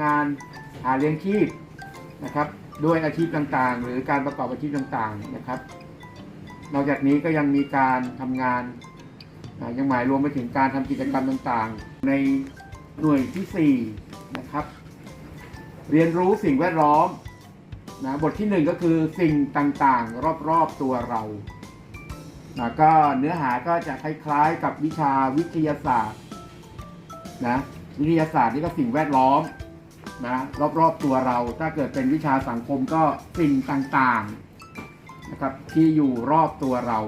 งานหาเลี้ยงชีพนะครับด้วยอาชีพต่างๆ หรือการประกอบอาชีพต่างๆนะครับ นอกจากนี้ก็ยังมีการทำงานยังหมายรวมไปถึงการทำกิจกรรมต่างๆ ในหน่วยที่4นะครับเรียนรู้สิ่งแวดล้อมนะบทที่ 1 ก็คือสิ่งต่างๆ รอบๆตัวเรานะก็เนื้อหาก็จะคล้ายๆกับวิชาวิทยาศาสตร์นะวิทยาศาสตร์นี่ก็สิ่งแวดล้อม นะรอบๆตัวเรา ถ้าเกิดเป็นวิชาสังคมก็สิ่งต่างๆนะครับที่อยู่รอบตัวเรา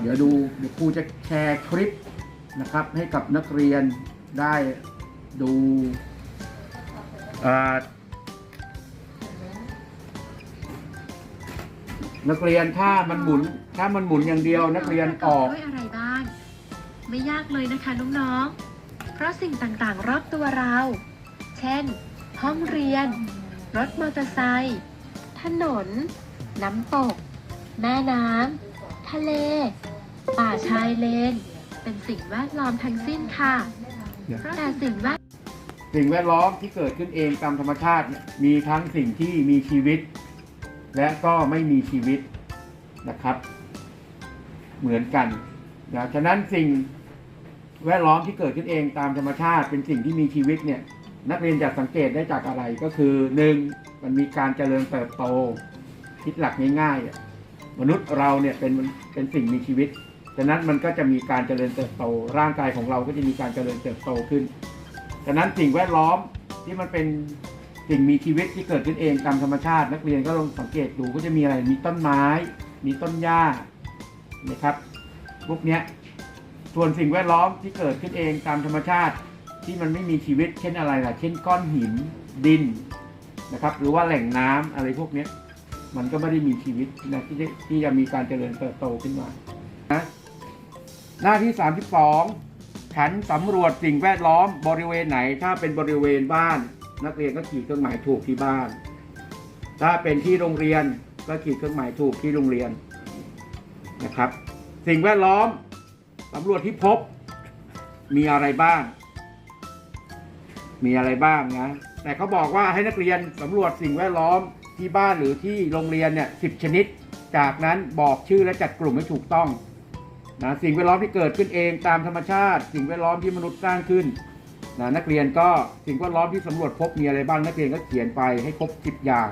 เดี๋ยวดูเดี๋ยวครูจะแชร์คลิปนะครับ ให้กับนักเรียนได้ดูนักเรียนถ้ามันหมุน ถ้ามันหมุนอย่างเดียวนักเรียนออกด้วยอะไรบ้าง ไม่ยากเลยนะคะน้องๆ เพราะสิ่งต่างๆ รอบตัวเรา เช่น ห้องเรียน รถมอเตอร์ไซค์ถนน น้ำตก แม่น้ำ ทะเล ป่าชายเลน เป็นสิ่งแวดล้อมทั้งสิ้นค่ะเพราะแต่สิ่งแวดสิ่งแวดล้อมที่เกิดขึ้นเองตามธรรมชาติเนี่ยมีทั้งสิ่งที่มีชีวิต และก็ไม่มีชีวิตนะครับ เหมือนกันนะฉะนั้นสิ่ง แวดล้อมที่เกิดขึ้นเองตามธรรมชาติเป็นสิ่งที่มีชีวิตเนี่ยนักเรียนจะสังเกตได้จากอะไรก็คือหนึ่งมันมีการเจริญเติบโตคิดหลักง่ายๆอะมนุษย์เราเนี่ยเป็นเป็นสิ่งมีชีวิตฉะนั้นมันก็จะมีการเจริญเติบโต ร่างกายของเราก็จะมีการเจริญเติบโตขึ้นฉะนั้นสิ่งแวดล้อมที่มันเป็นสิ่งมีชีวิตที่เกิดขึ้นเองตามธรรมชาติ นักเรียนก็ลองสังเกตดูก็จะมีอะไรมีต้นไม้ มีต้นหญ้านะครับพวกเนี้ย ส่วนสิ่งแวดล้อมที่เกิดขึ้นเองตามธรรมชาติที่มันไม่มีชีวิตเช่นอะไรล่ะ เช่นก้อนหินดินนะครับ หรือว่าแหล่งน้ำอะไรพวกนี้มันก็ไม่ได้มีชีวิตนะที่จะที่จะมีการเจริญเติบโตขึ้นมานะหน้าที่ 32 ฉันสำรวจสิ่งแวดล้อมบริเวณไหน ถ้าเป็นบริเวณบ้าน นักเรียนก็ขีดเครื่องหมายถูกที่บ้าน ถ้าเป็นที่โรงเรียนก็ขีดเครื่องหมายถูกที่โรงเรียนนะครับ สิ่งแวดล้อม สำรวจที่พบ มีอะไรบ้าง มีอะไรบ้างนะแต่เขาบอกว่าให้นักเรียนสำรวจสิ่งแวดล้อมที่บ้านหรือที่โรงเรียนเนี่ยสิบชนิด จากนั้นบอกชื่อและจัดกลุ่มให้ถูกต้องนะสิ่งแวดล้อมที่เกิดขึ้นเองตามธรรมชาติ สิ่งแวดล้อมที่มนุษย์สร้างขึ้นนะนักเรียนก็สิ่งแวดล้อมที่สำรวจพบมีอะไรบ้างนักเรียนก็เขียนไปให้ครบสิบอย่าง